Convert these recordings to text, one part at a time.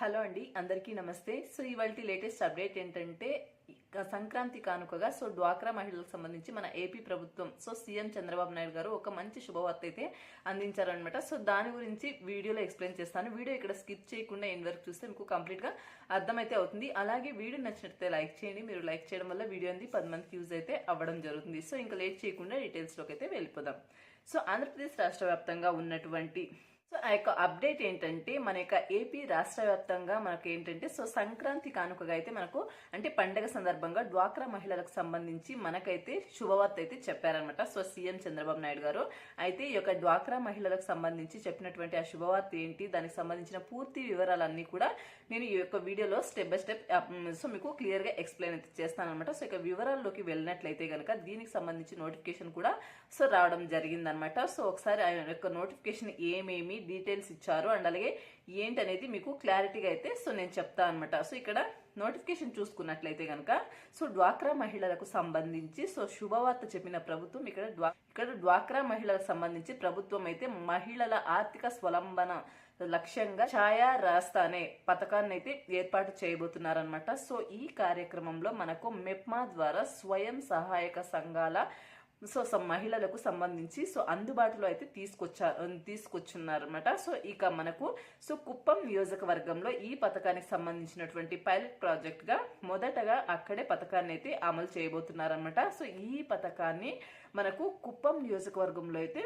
Hello అండి అందరికీ నమస్తే. సో ఇవాళ లేటెస్ట్ అప్డేట్ ఏంటంటే సంక్రాంతి కానుకగా సో డ్వాక్రా మహిళలకు సంబంధించి మన ఏపీ ప్రభుత్వం సో సీఎం చంద్రబాబు నాయుడు గారు ఒక మంచి శుభవార్త అయితే అందించారనమాట సో దాని గురించి వీడియోలో ఎక్స్ప్లెయిన్ చేస్తాను. వీడియో ఇక్కడ స్కిప్ చేయకుండా ఎన్ని వరకు చూస్తే మీకు కంప్లీట్గా అర్థమైతే అవుతుంది. అలాగే వీడియో నచ్చినట్లయితే లైక్ చేయండి. మీరు లైక్ చేయడం వల్ల వీడియో అనేది పది మందికి యూజ్ అయితే అవ్వడం జరుగుతుంది. సో ఇంకా లేట్ చేయకుండా డీటెయిల్స్లోకి అయితే వెళ్ళిపోదాం. సో ఆంధ్రప్రదేశ్ రాష్ట్ర వ్యాప్తంగా ఉన్నటువంటి సో ఆ యొక్క అప్డేట్ ఏంటంటే మన యొక్క ఏపీ రాష్ట్ర వ్యాప్తంగా మనకు ఏంటంటే సో సంక్రాంతి కానుకగా అయితే మనకు అంటే పండగ సందర్భంగా డ్వాక్రా మహిళలకు సంబంధించి మనకైతే శుభవార్త అయితే చెప్పారనమాట సో సీఎం చంద్రబాబు నాయుడు గారు. అయితే ఈ యొక్క డ్వాక్రా మహిళలకు సంబంధించి చెప్పినటువంటి ఆ శుభవార్త ఏంటి దానికి సంబంధించిన పూర్తి వివరాలన్నీ కూడా నేను ఈ యొక్క వీడియోలో స్టెప్ బై స్టెప్ సో మీకు క్లియర్గా ఎక్స్ప్లెయిన్ అయితే చేస్తాను అనమాట సో ఇక వివరాల్లోకి వెళ్ళినట్లయితే కనుక దీనికి సంబంధించి నోటిఫికేషన్ కూడా సో రావడం జరిగిందనమాట సో ఒకసారి ఆ యొక్క నోటిఫికేషన్ ఏమేమి డీటెయిల్స్ ఇచ్చారు. అండ్ అలాగే ఏంటనేది మీకు క్లారిటీగా అయితే సో నేను చెప్తాను అనమాట సో ఇక్కడ నోటిఫికేషన్ చూసుకున్నట్లయితే కనుక సో డ్వాక్రా మహిళలకు సంబంధించి సో శుభవార్త చెప్పిన ప్రభుత్వం ఇక్కడ డ్వా ఇక్కడ డ్వాక్రా మహిళలకు సంబంధించి ప్రభుత్వం అయితే మహిళల ఆర్థిక స్వలంబన లక్ష్యంగా ఛాయా రాస్తా అనే పథకాన్ని అయితే ఏర్పాటు చేయబోతున్నారనమాట సో ఈ కార్యక్రమంలో మనకు మెప్మా ద్వారా స్వయం సహాయక సంఘాల సో మహిళలకు సంబంధించి సో అందుబాటులో అయితే తీసుకొచ్చా తీసుకొచ్చున్నారనమాట సో ఇక మనకు సో కుప్పం నియోజకవర్గంలో ఈ పథకానికి సంబంధించినటువంటి పైలట్ ప్రాజెక్ట్గా మొదటగా అక్కడే పథకాన్ని అయితే అమలు చేయబోతున్నారనమాట సో ఈ పథకాన్ని మనకు కుప్పం నియోజకవర్గంలో అయితే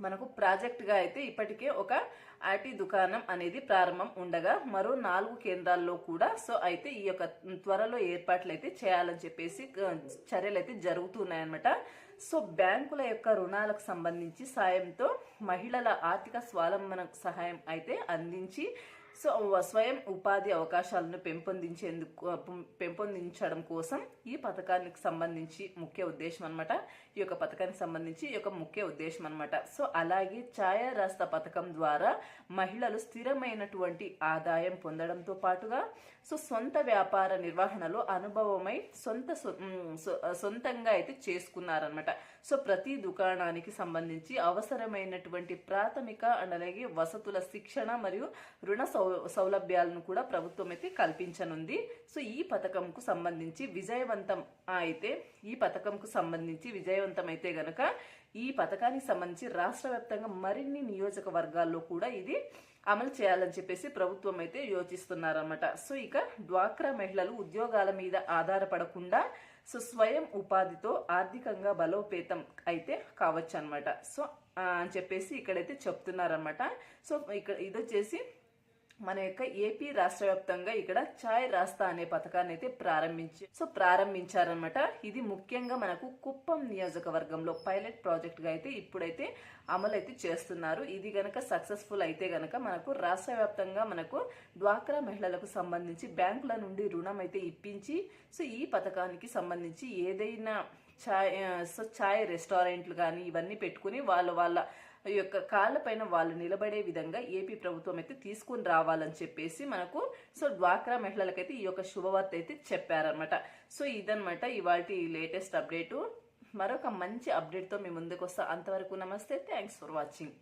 మనకు ప్రాజెక్ట్గా అయితే ఇప్పటికే ఒక ఐటీ దుకాణం అనేది ప్రారంభం ఉండగా మరో నాలుగు కేంద్రాల్లో కూడా సో అయితే ఈ యొక్క త్వరలో ఏర్పాట్లు అయితే చేయాలని చెప్పేసి చర్యలు అయితే జరుగుతున్నాయన్నమాట. సో బ్యాంకుల యొక్క రుణాలకు సంబంధించి సాయంతో మహిళల ఆర్థిక స్వావలంబన సహాయం అయితే అందించి సో స్వయం ఉపాధి అవకాశాలను పెంపొందించేందుకు పెంపొందించడం కోసం ఈ పథకానికి సంబంధించి ముఖ్య ఉద్దేశం అనమాట ఈ యొక్క పథకానికి సంబంధించి ఈ యొక్క ముఖ్య ఉద్దేశం అనమాట సో అలాగే ఛాయా రాస్త పథకం ద్వారా మహిళలు స్థిరమైనటువంటి ఆదాయం పొందడంతో పాటుగా సో సొంత వ్యాపార నిర్వహణలో అనుభవమై సొంత సొంతంగా అయితే చేసుకున్నారనమాట సో ప్రతి దుకాణానికి సంబంధించి అవసరమైనటువంటి ప్రాథమిక అండ్ అలాగే వసతుల శిక్షణ మరియు రుణ సౌ సౌలభ్యాలను కూడా ప్రభుత్వం అయితే కల్పించనుంది. సో ఈ పథకంకు సంబంధించి విజయవంతం అయితే ఈ పథకంకు సంబంధించి విజయవంతం అయితే గనక ఈ పథకానికి సంబంధించి రాష్ట్ర వ్యాప్తంగా మరిన్ని నియోజకవర్గాల్లో కూడా ఇది అమలు చేయాలని చెప్పేసి ప్రభుత్వం అయితే యోచిస్తున్నారన్నమాట. సో ఇక డ్వాక్రా మహిళలు ఉద్యోగాల మీద ఆధారపడకుండా సో స్వయం ఉపాధితో ఆర్థికంగా బలోపేతం అయితే కావచ్చు అనమాట సో అని చెప్పేసి ఇక్కడైతే చెప్తున్నారనమాట సో ఇక్కడ ఇది వచ్చేసి మన యొక్క ఏపీ రాష్ట్ర వ్యాప్తంగా ఇక్కడ ఛాయ్ రాస్తా అనే పథకాన్ని అయితే ప్రారంభించి సో ప్రారంభించారనమాట ఇది ముఖ్యంగా మనకు కుప్పం నియోజకవర్గంలో పైలట్ ప్రాజెక్ట్గా అయితే ఇప్పుడైతే అమలు అయితే చేస్తున్నారు. ఇది గనక సక్సెస్ఫుల్ అయితే గనక మనకు రాష్ట్ర వ్యాప్తంగా మనకు డ్వాక్రా మహిళలకు సంబంధించి బ్యాంకుల నుండి రుణం అయితే ఇప్పించి సో ఈ పథకానికి సంబంధించి ఏదైనా ఛాయ్ సో ఛాయ్ రెస్టారెంట్లు కానీ ఇవన్నీ పెట్టుకుని వాళ్ళ వాళ్ళ యొక్క కాళ్ళపైన వాళ్ళు నిలబడే విధంగా ఏపీ ప్రభుత్వం అయితే తీసుకుని రావాలని చెప్పేసి మనకు సో డ్వాక్రా మహిళలకైతే ఈ యొక్క శుభవార్త అయితే చెప్పారనమాట సో ఇదనమాట ఇవాళ లేటెస్ట్ అప్డేటు. మరొక మంచి అప్డేట్తో మీ ముందుకు వస్తా అంతవరకు నమస్తే. Thanks for watching.